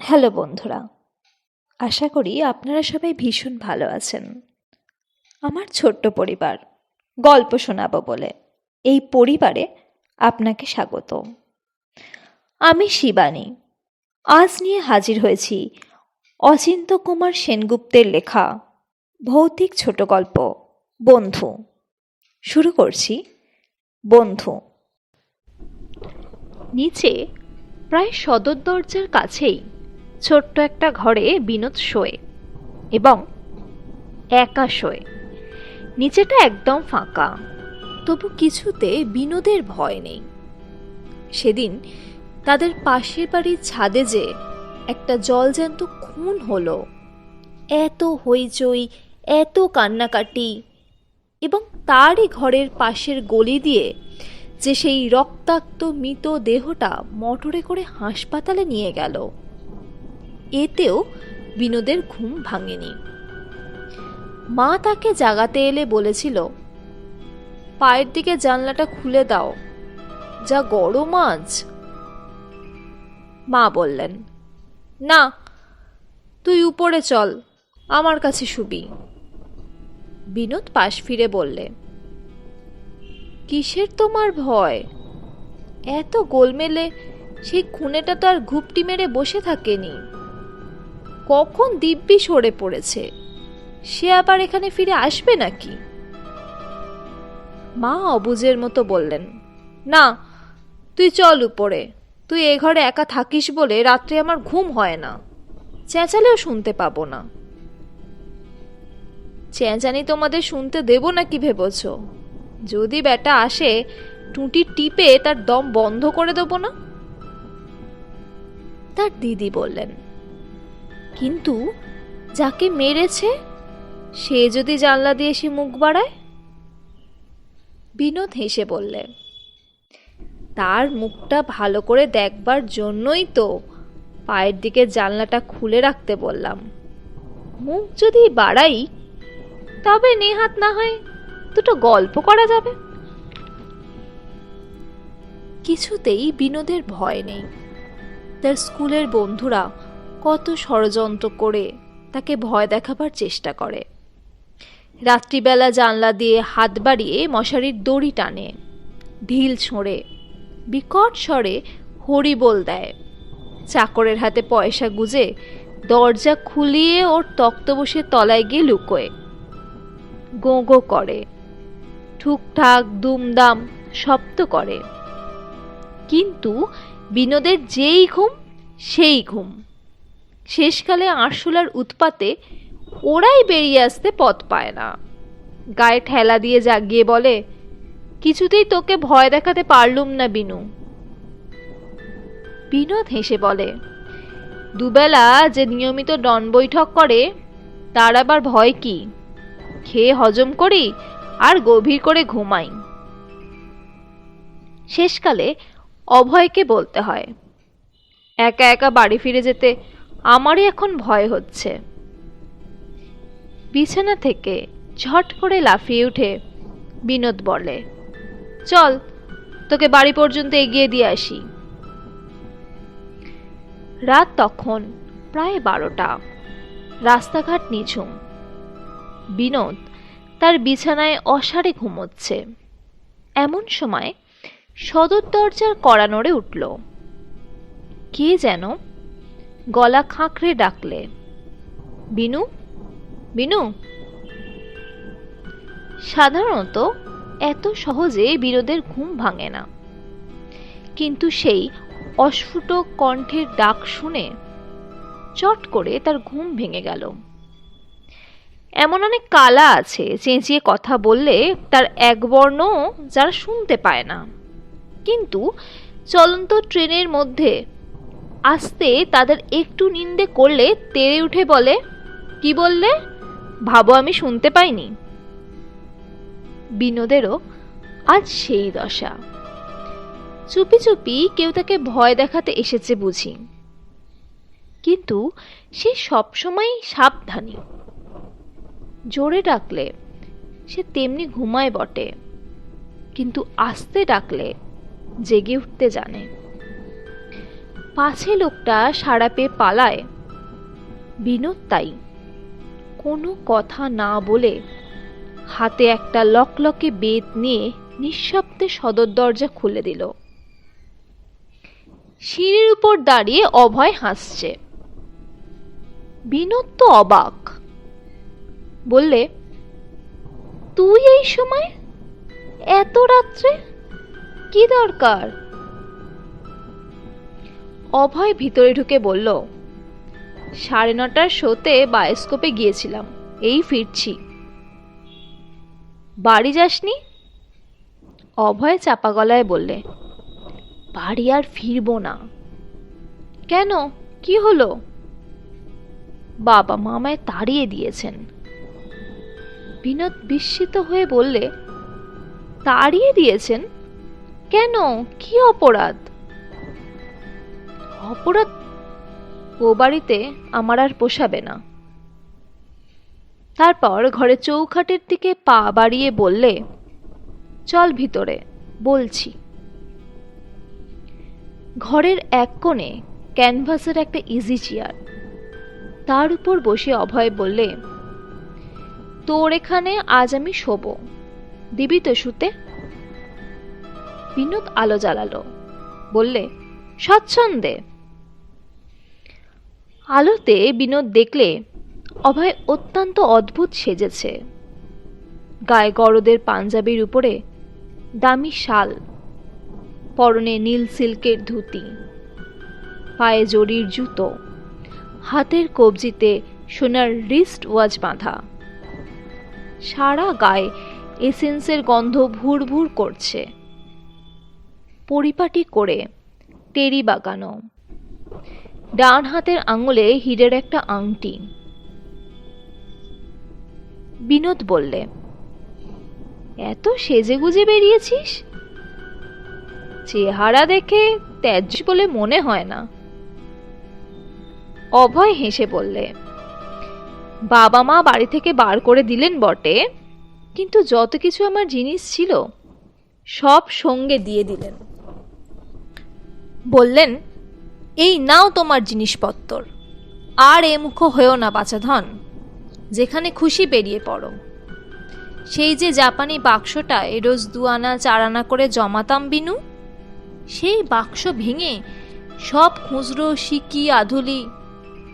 Hello বন্ধুরা, আশা করি আপনারা সবাই ভীষণ ভালো আছেন। আমার ছোট্ট পরিবার, গল্প শোনাবো বলে, এই পরিবারে আপনাকে স্বাগত। আমি শিবানী, আজ নিয়ে হাজির হয়েছি অচিন্ত কুমার সেনগুপ্তের লেখা ভৌতিক ছোট গল্প, বন্ধু। শুরু করছি, বন্ধু। নিচে প্রায় সদর দরজার কাছেই ছোট্ট একটা ঘরে বিনোদ শোয়ে এবং একা শোয়ে। নিচেটা একদম ফাঁকা। তবু কিছুতে বিনোদের ভয় নেই। সেদিন তাদের পাশের বাড়ির ছাদে যে একটা জলজ্যান্ত খুন হলো, এত হইচই, এত কান্নাকাটি এবং তারই ঘরের পাশের গলি দিয়ে যে সেই রক্তাক্ত মৃত দেহটা মোটরে করে হাসপাতালে নিয়ে গেল। এতেও বিনোদের ঘুম ভাঙেনি। মা তাকে জাগাতে এলে বলেছিল, পায়ের দিকে জানলাটা খুলে দাও, যা গরম আজ। মা বললেন, না, তুই উপরে চল, আমার কাছে শুবি। বিনোদ পাশ ফিরে বললে, কিসের তোমার ভয়? এত গোলমেলে সেই খুনেটা তো আর ঘুপটি মেরে বসে থাকেনি। কখন দিব্যি সরে পড়েছে? সে আবার এখানে ফিরে আসবে নাকি? মা অবুজের মতো বললেন, না, তুই চল উপরে। তুই এ ঘরে একা থাকিস বলে রাত্রে আমার ঘুম হয় না। চেঁচালেও শুনতে পাবো না। চেঁচানি তোমাদের শুনতে দেব নাকি ভেবেছ? যদি বেটা আসে টুটি টিপে তার দম বন্ধ করে দেবো না? তার দিদি বললেন কিন্তু যাকে মেরেছে, সে যদি জানলা দিয়ে এসে মুখ বাড়ায়? বিনোদ হেসে বললে, তার মুখটা ভালো করে দেখবার জন্যই তো পায়ের দিকে জানলাটা খুলে রাখতে বললাম। মুখ যদি বাড়াই, তবে নেহাত না হয় দুটো গল্প করা যাবে। কিছুতেই বিনোদের ভয় নেই। তার স্কুলের বন্ধুরা কত ষড়যন্ত্র করে তাকে ভয় দেখাবার চেষ্টা করে। রাত্রিবেলা জানলা দিয়ে হাত বাড়িয়ে মশারির দড়ি টানে, ঢিল ছোঁড়ে, বিকট স্বরে হরিবোল দেয়। চাকরের হাতে পয়সা গুজে দরজা খুলিয়ে ওর তক্তবসের তলায় গিয়ে লুকোয়। গো গো করে, ঠুকঠাক, দুমদাম, শব্দ করে। কিন্তু বিনোদের যেই ঘুম, সেই ঘুম। শেষকালে আরশোলার উৎপাতে ওরাই বেরিয়ে আসতে পথ পায় না। গায়ে ঠেলা দিয়ে জাগিয়ে বলে, কিছুতেই তোকে ভয় দেখাতে পারলুম না, বিনু। বিনোদ হেসে বলে, দুবেলা যে নিয়মিত ডন বৈঠক করে, তার আবার ভয় কি? খেয়ে হজম করি আর গভীর করে ঘুমাই। শেষকালে অভয়কে বলতে হয়, একা একা বাড়ি ফিরে যেতে আমারই এখন ভয় হচ্ছে। বিছানা থেকে ঝট করে লাফিয়ে উঠে বিনোদ বলে, চল, তোকে বাড়ি পর্যন্ত এগিয়ে দিয়ে আসি। রাত তখন প্রায় বারোটা। রাস্তাঘাট নিঝুম। বিনোদ তার বিছানায় অসারে ঘুমোচ্ছে। এমন সময় সদর দরজার কড়া নড়ে উঠল। কে যেন গলা খাঁকড়ে ডাকলে, বিনু বিনু। সাধারণত এত সহজে বিরোধের ঘুম ভাঙে না। কিন্তু সেই অস্ফুট কণ্ঠের ডাক শুনে চট করে তার ঘুম ভেঙে গেল। এমন অনেক কালা আছে চেঁচিয়ে কথা বললে তার এক বর্ণ যারা শুনতে পায় না। কিন্তু চলন্ত ট্রেনের মধ্যে আসতে তাদের একটু নিন্দে করলে তেড়ে উঠে বলে, কি বললে? ভাবো আমি শুনতে পাইনি। বিনোদেরও আজ সেই দশা। চুপি চুপি কেউ তাকে ভয় দেখাতে এসেছে বুঝি। কিন্তু সে সবসময় সাবধানী। জোরে ডাকলে সে তেমনি ঘুমায় বটে, কিন্তু আস্তে ডাকলে জেগে উঠতে জানে। পাছে লোকটা সাড়া পেয়ে পালায়। বিনোদ তাই কোনো কথা না বলে হাতে একটা লকলকে বেত নিয়ে নিঃশব্দে সদর দরজা খুলে দিল। সিঁড়ির উপর দাঁড়িয়ে অভয় হাসছে। বিনোদ তো অবাক। বললে, তুই এই সময়? এত রাত্রে? কি দরকার? অভয় ভিতরে ঢুকে বলল, সাড়ে নটার শোতে বায়োস্কোপে গিয়েছিলাম, এই ফিরছি। বাড়ি যাসনি? অভয় চাপা গলায় বললে, বাড়ি আর ফিরবো না। কেন? কি হলো? বাবা মা আমায় তাড়িয়ে দিয়েছেন। বিনোদ বিস্মিত হয়ে বললে, তাড়িয়ে দিয়েছেন? কেন? কি অপরাধ? অপরাধ? ও বাড়িতে আমার আর পোষাবে না। তারপর ঘরে চৌখাটের দিকে পা বাড়িয়ে বললে, চল ভিতরে, বলছি। ঘরের এক কোণে ক্যানভাসের একটা ইজি চেয়ার তার উপর বসে অভয় বললে, তোর এখানে আজ আমি শোব। দিবি তো শুতে? বিনোদ আলো জ্বালালো, বললে, স্বচ্ছন্দে। আলোতে বিনোদ দেখলে অভয় অত্যন্ত অদ্ভুত সেজেছে। গায়ে গরদের পাঞ্জাবির উপরে দামি শাল, পরনে নীল সিল্কের ধুতি, পায়ে জরির জুতো, হাতের কবজিতে সোনার রিস্ট ওয়াচ বাঁধা। সারা গায়ে এসেন্সের গন্ধ ভুর ভুর করছে। পরিপাটি করে টেরি বাগানো। ডান হাতের আঙুলে হীরের একটা আংটি। বিনোদ বললে, এত সেজে গুজে বেরিয়েছিস? চেহারা দেখে ত্যায্য বলে মনে হয় না। অভয় হেসে বললে বাবা মা বাড়ি থেকে বার করে দিলেন বটে, কিন্তু যত কিছু আমার জিনিস ছিল সব সঙ্গে দিয়ে দিলেন। বললেন এই নাও তোমার জিনিসপত্র আর এ মুখ হয়েও না বাচাধন যেখানে খুশি বেরিয়ে পড়ো। সেই যে জাপানি বাক্সটায় রোজ দু আনা, চার আনা করে জমাতাম বিনু, সেই বাক্স ভেঙে সব খুচরো সিকি আধুলি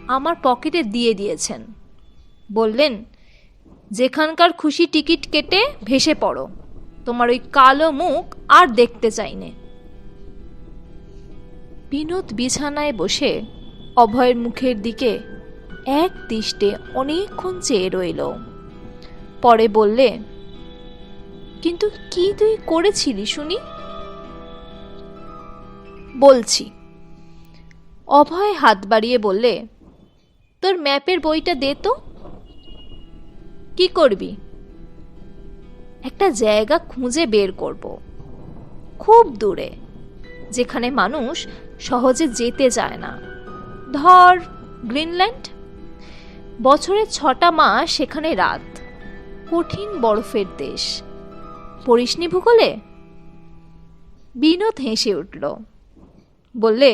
আমার পকেটে দিয়ে দিয়েছেন। বললেন, যেখানকার খুশি টিকিট কেটে ভেসে পড়ো। তোমার ওই কালো মুখ আর দেখতে চাইনে বিনোদ বিছানায় বসে অভয়ের মুখের দিকে এক দৃষ্টে অনেকক্ষণ চেয়ে রইল। পরে বললে, কিন্তু কি তুই করেছিলি শুনি? বলছি। অভয় হাত বাড়িয়ে বললে, তোর ম্যাপের বইটা দে তো। কি করবি? একটা জায়গা খুঁজে বের করব, খুব দূরে। যেখানে মানুষ সহজে যেতে যায় না। ধর, গ্রিনল্যান্ড। বছরের ছটা মাস সেখানে রাত। কঠিন বরফের দেশ। পড়িসনি ভূগোলে? বিনোদ হেসে উঠল। বললে,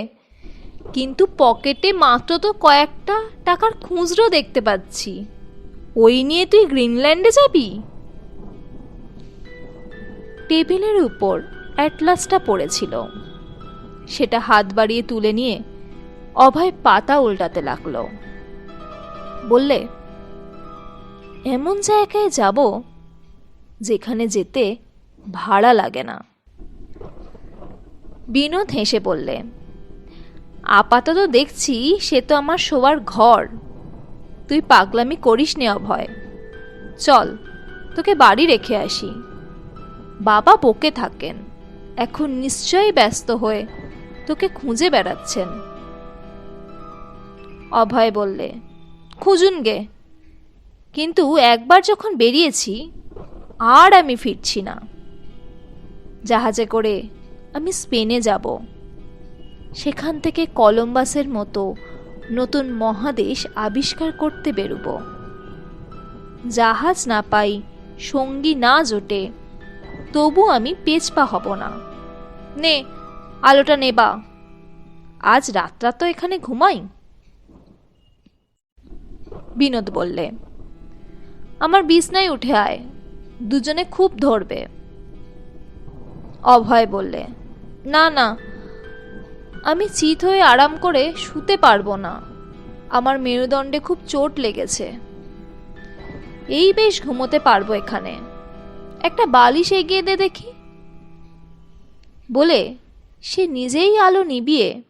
কিন্তু পকেটে মাত্র তো কয়েকটা টাকার খুচরো দেখতে পাচ্ছি। ওই নিয়ে তুই গ্রিনল্যান্ডে যাবি? টেবিলের উপর অ্যাটলাসটা পড়েছিল। সেটা হাত বাড়িয়ে তুলে নিয়ে অভয় পাতা উল্টাতে লাগল। বললে, এমন জায়গায় যাব যেখানে যেতে ভাড়া লাগে না। বিনোদ হেসে বললে, আপাতত দেখছি সে তো আমার শোয়ার ঘর। তুই পাগলামি করিস নে অভয়। চল, তোকে বাড়ি রেখে আসি। বাবা বকে থাকেন। এখন নিশ্চয়ই ব্যস্ত হয়ে তোকে খুঁজে বেড়াচ্ছেন। অভয় বললে, খুঁজুন গে। কিন্তু একবার যখন বেরিয়েছি, আর আমি ফিরছি না। জাহাজে করে আমি স্পেনে যাব। সেখান থেকে কলম্বাসের মতো নতুন মহাদেশ আবিষ্কার করতে বেরুব। জাহাজ না পাই, সঙ্গী না জোটে, তবু আমি পেচপা হব না। নে আলোটা নেবা। আজ রাতটা তো এখানে ঘুমাই। বিনোদ বললে, আমার বিছনায় উঠে আয়, দুজনে খুব ধরবে। অভয় বললে, না না, আমি চিত হয়ে আরাম করে শুতে পারব না। আমার মেরুদণ্ডে খুব চোট লেগেছে। এই বেশ ঘুমোতে পারব এখানে। একটা বালিশ এগিয়ে দে দেখি। বলে সে নিজেই আলো নিবিয়ে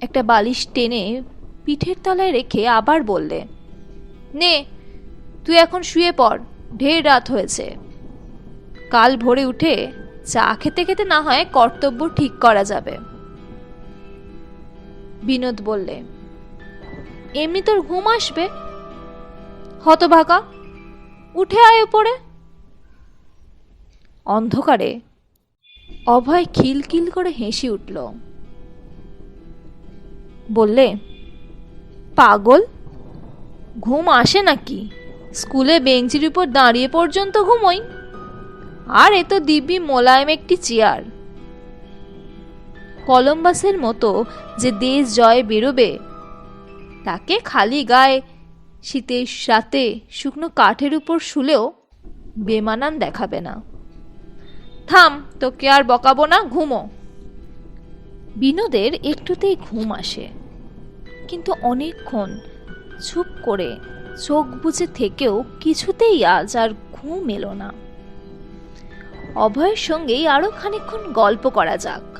একটা বালিশ টেনে পিঠের তলায় রেখে আবার বললে, নে, তুই এখন শুয়ে পড়, ঢের রাত হয়েছে। কাল ভোরে উঠে চা খেতে খেতে না হয় কর্তব্য ঠিক করা যাবে। বিনোদ বললে, এমনি তোর ঘুম আসবে? হতভাগা, উঠে আয় উপরে। অন্ধকারে অভয় খিলখিল করে হেসে উঠল। বললে, পাগল? ঘুম আসে নাকি? স্কুলে বেঞ্চির উপর দাঁড়িয়ে পর্যন্ত ঘুমোই? আর এ তো দিব্যি মোলায়েম একটি চেয়ার। কলম্বাসের মতো যে দেশ জয়ে বেরোবে, তাকে খালি গায়ে শীতের রাতে শুকনো কাঠের উপর শুলেও বেমানান দেখাবে না। থাম, তোকে আর বকাবো না, ঘুমো। বিনোদের একটুতেই ঘুম আসে। কিন্তু অনেকক্ষণ চুপ করে চোখ বুঝে থেকেও কিছুতেই আজ আর ঘুম এলো না। অভয়ের সঙ্গেই আরও খানিকক্ষণ গল্প করা যাক।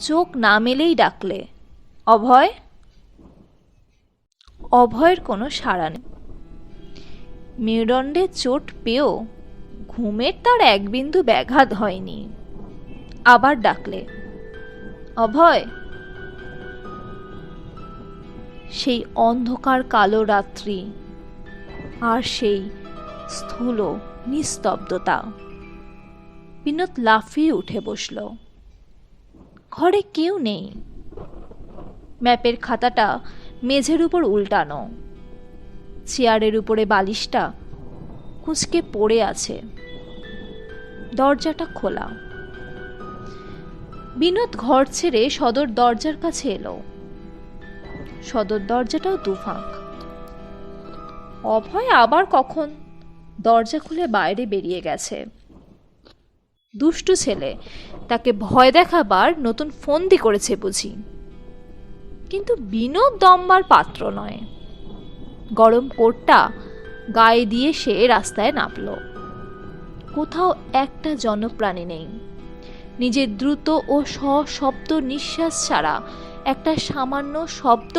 চোখ না মেলেই ডাকলে, অভয়? অভয়ের কোনো সাড়া নেই। মেরুদণ্ডে চোট পেয়েও ঘুমের তার এক বিন্দু ব্যাঘাত হয়নি। আবার ডাকলে, অভয়! সেই অন্ধকার কালো রাত্রি আর সেই স্থূল নিস্তব্ধতা। বিনোদ লাফিয়ে উঠে বসল। ঘরে কেউ নেই। ম্যাপের খাতাটা মেঝের উপর উল্টানো। চেয়ারের উপরে বালিশটা কুঁচকে পড়ে আছে। দরজাটা খোলা। বিনোদ ঘর ছেড়ে সদর দরজার কাছে এলো। সদর দরজাটাও দুফাঁক। অভয় আবার কখন? দরজা খুলে বাইরে বেরিয়ে গেছে। দুষ্টু ছেলে, তাকে ভয় দেখাবার নতুন ফন্দি করেছে বুঝি। কিন্তু বিনোদ দমবার পাত্র নয়। গরম কোটটা গায়ে দিয়ে সে রাস্তায় নামল। কোথাও একটা জনপ্রাণী নেই। নিজের দ্রুত ও সশব্দ নিঃশ্বাস ছাড়া একটা সামান্য শব্দ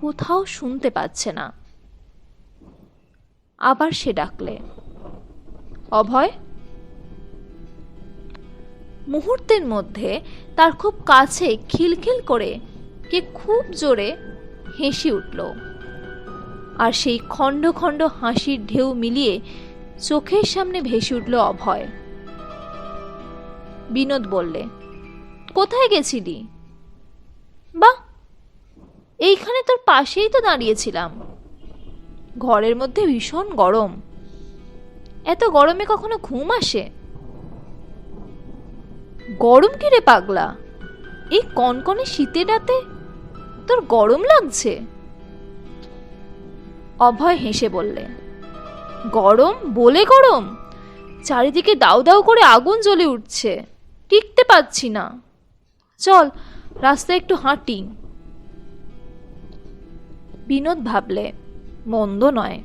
কোথাও শুনতে পাচ্ছে না। আবার সে ডাকলে, অভয়? মুহূর্তের মধ্যে তার খুব কাছে খিলখিল করে কে খুব জোরে হেসে উঠল, আর সেই খণ্ড খণ্ড হাসির ঢেউ মিলিয়ে চোখের সামনে ভেসে উঠল অভয়। বিনোদ বললে, কোথায় গেছিলি? বাহ এইখানে তোর পাশেই তো দাঁড়িয়েছিলাম। ঘরের মধ্যে ভীষণ গরম। এত গরমে কখনো ঘুম আসে? গরম কিরে পাগলা? এই কনকনে শীতের রাতে তোর গরম লাগছে? অভয় হেসে বললে গরম, বলে গরম। চারিদিকে দাউ দাউ করে আগুন জ্বলে উঠছে। টিকতে পাচ্ছি না। চল, রাস্তায় একটু হাঁটি। বিনোদ ভাবলে, মন্দ নয়।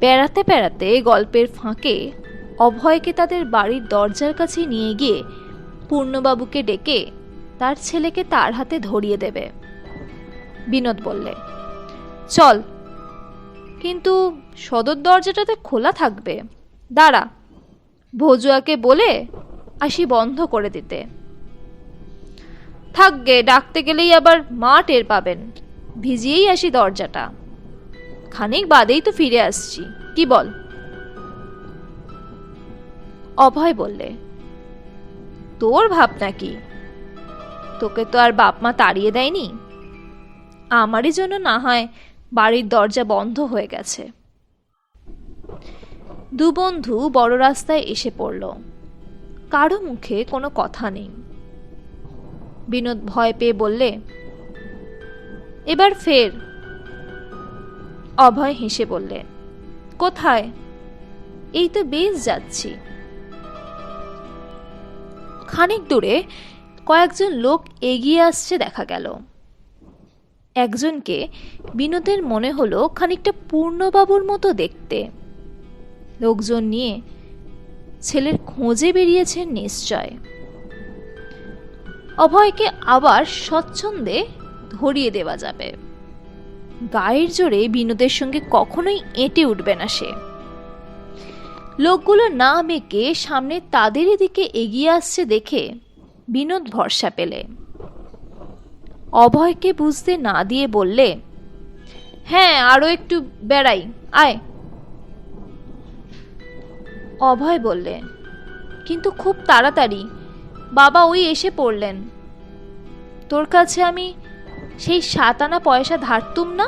বেড়াতে বেড়াতে গল্পের ফাঁকে অভয়কে তাদের বাড়ির দরজার কাছে নিয়ে গিয়ে পূর্ণবাবুকে ডেকে তার ছেলেকে তার হাতে ধরিয়ে দেবে। বিনোদ বললে, চল কিন্তু সদর দরজাটাতে খোলা থাকবে। দাঁড়া, ভজুয়াকে বলে আসি বন্ধ করে দিতে। থাকগে ডাকতে গেলেই আবার মা টের পাবেন। ভিজিয়েই আসি দরজাটা। খানিক বাদেই তো ফিরে আসছি। কি বল? অভয় বললে, তোর ভাবনা কি? তোকে তো আর বাপ মা তাড়িয়ে দেয়নি? আমারই জন্য না হয় বাড়ির দরজা বন্ধ হয়ে গেছে। দু বন্ধু বড় রাস্তায় এসে পড়ল। কারও মুখে কোনো কথা নেই। বিনোদ ভয় পেয়ে বললে, এবার ফের। অভয় হেসে বললে, কোথায়? এই তো বেশ যাচ্ছি। খানিক দূরে কয়েকজন লোক এগিয়ে আসছে দেখা গেল। একজনকে বিনোদের মনে হলো খানিকটা পূর্ণবাবুর মতো দেখতে। লোকজন নিয়ে ছেলের খোঁজে বেরিয়েছেন নিশ্চয়। অভয়কে আবার স্বচ্ছন্দে ধরিয়ে দেওয়া যাবে। গায়ের জোরে বিনোদের সঙ্গে কখনোই এঁটে উঠবে না সে। লোকগুলো না মেকে সামনে তাদেরই দিকে এগিয়ে আসছে দেখে বিনোদ ভরসা পেলে। অভয়কে বুঝতে না দিয়ে বললে হ্যাঁ আরও একটু বেড়াই, আয়। অভয় বললে, কিন্তু খুব তাড়াতাড়ি, বাবা ওই এসে পড়লেন। তোর কাছে আমি সেই সাত আনা পয়সা ধারতুম না?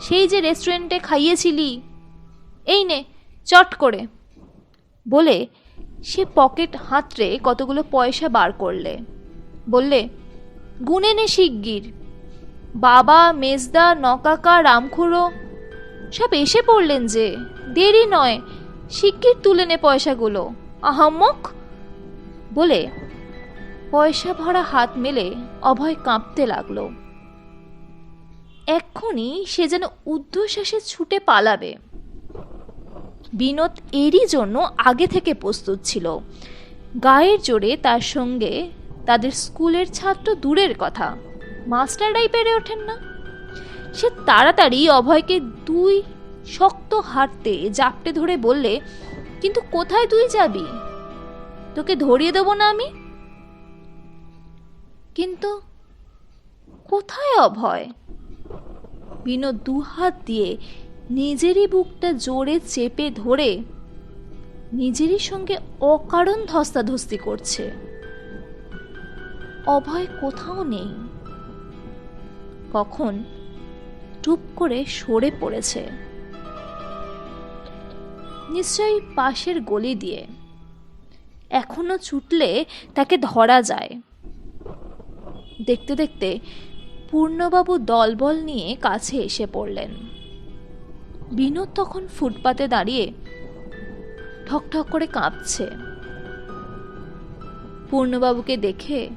সেই যে রেস্টুরেন্টে খাইয়েছিলি, এই নে, চট করে। বলে সে পকেট হাতড়ে কতগুলো পয়সা বার করলে। বললে গুনে নে শিগগির। বাবা, মেজদা, নকাকা, রামখুড়ো সব এসে পড়লেন যে, দেরি নয়, শিগগির তুলে নে পয়সাগুলো। আহাম্মক! বলে পয়সা ভরা হাত মেলে অভয় কাঁপতে লাগল। এক্ষুনি সে যেন উদ্ধশ্বাসে ছুটে পালাবে। বিনোদ এরই জন্য আগে থেকে প্রস্তুত ছিল। গায়ের জোরে তার সঙ্গে তাদের স্কুলের ছাত্র দূরের কথা। মাস্টাররাই পেরে ওঠেন না। সে তাড়াতাড়ি অভয়কে দুই শক্ত হাঁটতে জাপটে ধরে বললে, কিন্তু কোথায় তুই যাবি? তোকে ধরিয়ে দেবো না আমি? কিন্তু কোথায় অভয়? বিনোদ দুহাত দিয়ে নিজেরই বুকটা জোরে চেপে ধরে নিজেরই সঙ্গে অকারণ ধস্তাধস্তি করছে। অভয় কোথাও নেই। কখন? টুপ করে সরে পড়েছে। নিশ্চয়ই পাশের গলি দিয়ে। এখনও ছুটলে তাকে ধরা যায়। দেখতে দেখতে পূর্ণবাবু দলবল নিয়ে কাছে এসে পড়লেন। বিনোদ তখন ফুটপাতে দাঁড়িয়ে ঠকঠক করে কাঁপছে। পূর্ণবাবুকে দেখে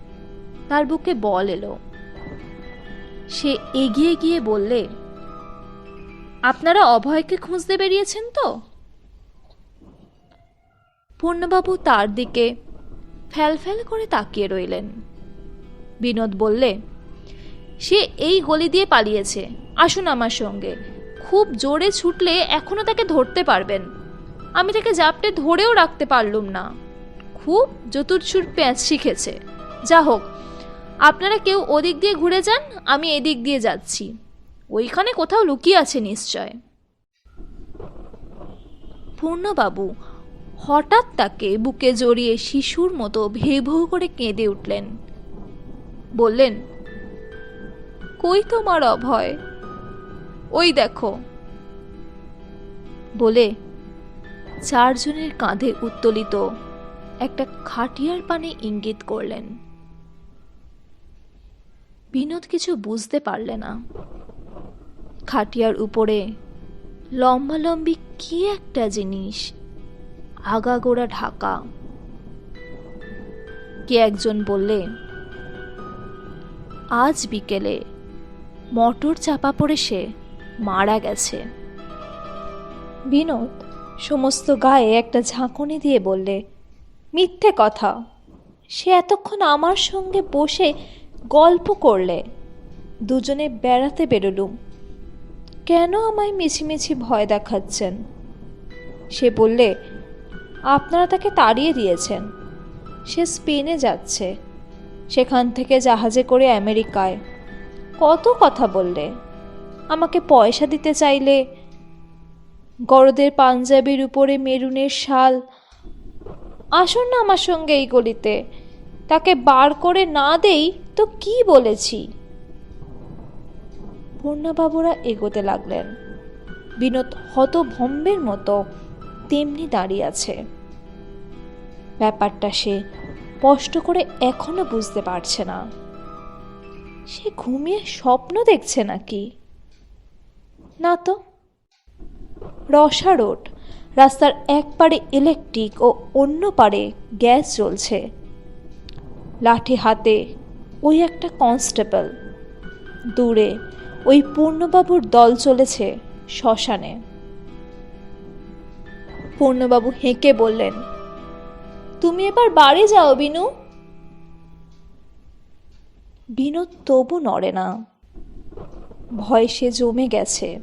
তার বুকে বল এলো। সে এগিয়ে গিয়ে বললে, আপনারা অভয়কে খুঁজতে বেরিয়েছেন তো? পূর্ণবাবু তার দিকে ফ্যাল ফ্যাল করে তাকিয়ে রইলেন। বিনোদ বললে, সে এই গলি দিয়ে পালিয়েছে। আসুন আমার সঙ্গে। খুব জোরে ছুটলে এখনও তাকে ধরতে পারবেন। আমি তাকে জাপটে ধরেও রাখতে পারলুম না। খুব চতুর্চুর প্যাঁচ শিখেছে। যা হোক আপনারা কেউ ওদিক দিয়ে ঘুরে যান, আমি এদিক দিয়ে যাচ্ছি। ওইখানে কোথাও লুকিয়ে আছে নিশ্চয়। পূর্ণবাবু, হঠাৎ তাকে বুকে জড়িয়ে শিশুর মতো ভে ভৌ করে কেঁদে উঠলেন। বললেন, কই তোমার অভয়? ওই দেখো। বলে চারজনের কাঁধে উত্তোলিত একটা খাটিয়ার পানে ইঙ্গিত করলেন। বিনোদ কিছু বুঝতে পারলে না। খাটিয়ার উপরে, লম্বালম্বি কি একটা জিনিস, আগাগোড়া ঢাকা। কে একজন বললে, আজ বিকেলে মটর চাপা পড়ে সে মারা গেছে। বিনোদ সমস্ত গায়ে একটা ঝাঁকুনি দিয়ে বললে, মিথ্যে কথা। সে এতক্ষণ আমার সঙ্গে বসে গল্প করলে। দুজনে বেড়াতে বেরোলুম। কেন আমায় মিছিমিছি ভয় দেখাচ্ছেন? সে বললে, আপনারা তাকে তাড়িয়ে দিয়েছেন। সে স্পেনে যাচ্ছে। সেখান থেকে জাহাজে করে আমেরিকায়। কত কথা বললে। আমাকে পয়সা দিতে চাইলে গরদের পাঞ্জাবির উপরে মেরুনের শাল। আসুন না আমার সঙ্গে এই গলিতে। তাকে বার করে না দেই, তো কি বলেছি? পূর্ণাবাবুরা এগোতে লাগলেন। বিনোদ হতভম্বের মতো তেমনি দাঁড়িয়ে আছে। ব্যাপারটা সে স্পষ্ট করে এখনও বুঝতে পারছে না। সে ঘুমিয়ে স্বপ্ন দেখছে নাকি? না তো। রসা রোড, রাস্তার এক পারে ইলেকট্রিক ও অন্য পারে গ্যাস জ্বলছে। লাঠি হাতে ওই একটা কনস্টেবল। দূরে ওই পূর্ণবাবুর দল চলেছে শ্মশানে। পূর্ণবাবু হেঁকে বললেন, তুমি এবার বাড়ি যাও, বিনু। বিনু তবু নড়ে না। ভয় সে জমে গেছে।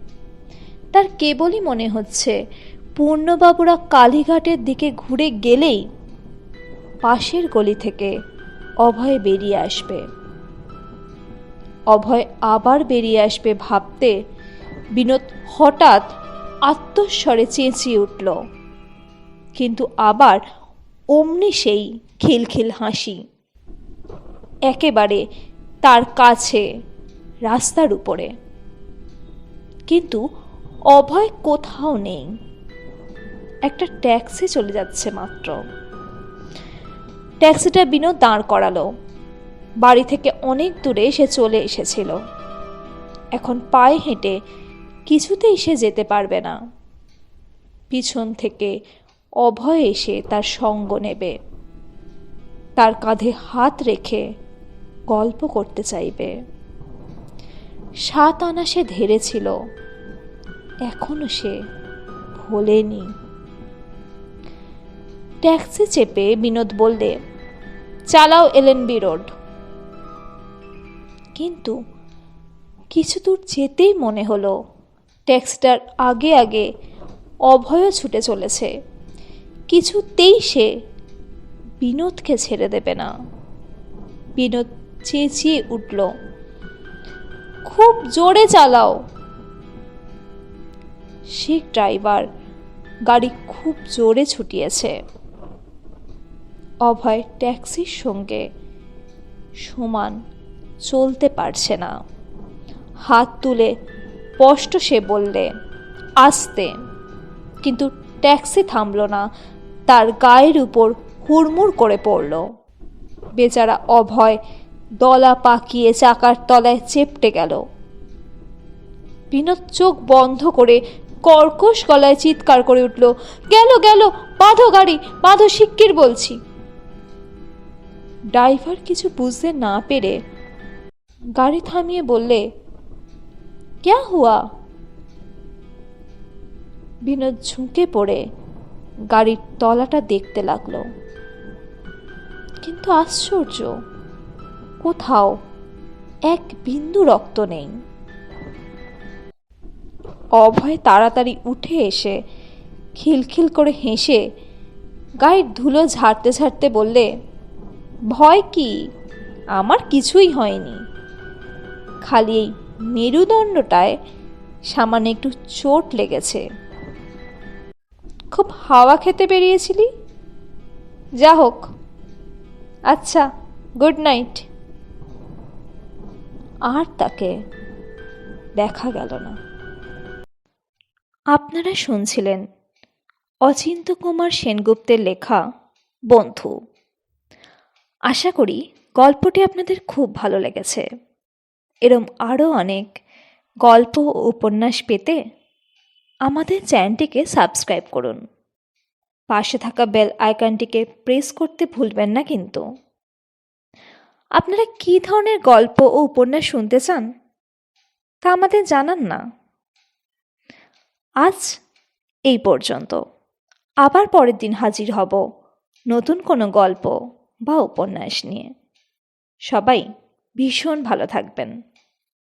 তার কেবলই মনে হচ্ছে পূর্ণবাবুরা কালীঘাটের দিকে ঘুরে গেলেই পাশের গলি থেকে অভয় বেরিয়ে আসবে। অভয় আবার বেরিয়ে আসবে ভাবতে বিনোদ হঠাৎ আত্মস্বরে চেঁচিয়ে উঠল। কিন্তু আবার অমনি সেই খিলখিল হাসি। একেবারে তার কাছে, রাস্তার উপরে। কিন্তু অভয় কোথাও নেই। একটা ট্যাক্সি চলে যাচ্ছে মাত্র। ট্যাক্সিটা বিনোদ দাঁড় করালো। বাড়ি থেকে অনেক দূরে সে চলে এসেছিল। এখন পায়ে হেঁটে কিছুতেই সে যেতে পারবে না। পিছন থেকে অভয় এসে তার সঙ্গ নেবে। তার কাঁধে হাত রেখে গল্প করতে চাইবে। সাত আনা সে ধেড়েছিল। এখনও সে ভোলেনি। ট্যাক্সি চেপে বিনোদ বললে, চালাও এলএনবি রোড। কিন্তু কিছু দূর যেতেই মনে হলো, ট্যাক্সিটার আগে আগে অভয়ও ছুটে চলেছে। কিছুতেই সে বিনোদকে ছেড়ে দেবে না। বিনোদ চেঁচিয়ে উঠল, খুব জোরে চালাও। সে ড্রাইভার গাড়ি খুব জোরে ছুটিয়েছে। অভয় ট্যাক্সির সঙ্গে সমান চলতে পারছে না। হাত তুলে স্পষ্ট সে বললে, আসতে। কিন্তু ট্যাক্সি থামল না, তার গায়ের উপর হুড়মুড় করে পড়ল। বেচারা অভয় দলা পাকিয়ে চাকার তলায় চেপটে গেল। বিনোদ চোখ বন্ধ করে কর্কশ গলায় চিৎকার করে উঠল, গেল গেল, বাঁধো গাড়ি, বাঁধো শিগগির বলছি। ড্রাইভার কিছু বুঝতে না পেরে গাড়ি থামিয়ে বললে, ক্যা হুয়া? বিনোদ ঝুঁকে পড়ে গাড়ির তলাটা দেখতে লাগল। কিন্তু আশ্চর্য, কোথাও এক বিন্দু রক্ত নেই। অভয় তাড়াতাড়ি উঠে এসে খিলখিল করে হেসে গায়ের ধুলো ঝাড়তে ঝাড়তে বললে ভয় কি? আমার কিছুই হয়নি। খালি এই মেরুদণ্ডটায় সামান্য একটু চোট লেগেছে। খুব হাওয়া খেতে বেরিয়েছিলি? যা হোক। আচ্ছা গুড নাইট আর তাকে দেখা গেল না। আপনারা শুনছিলেন অচিন্ত কুমার সেনগুপ্তের লেখা, বন্ধু। আশা করি গল্পটি আপনাদের খুব ভালো লেগেছে। এরম আরও অনেক গল্প ও উপন্যাস পেতে আমাদের চ্যানেলটিকে সাবস্ক্রাইব করুন। পাশে থাকা বেল আইকনটিকে প্রেস করতে ভুলবেন না কিন্তু। আপনারা কী ধরনের গল্প ও উপন্যাস শুনতে চান তা আমাদের জানান না। আজ এই পর্যন্ত। আবার পরের দিন হাজির হব নতুন কোনো গল্প। বা উপন্যাস নিয়ে। সবাই ভীষণ ভালো থাকবেন।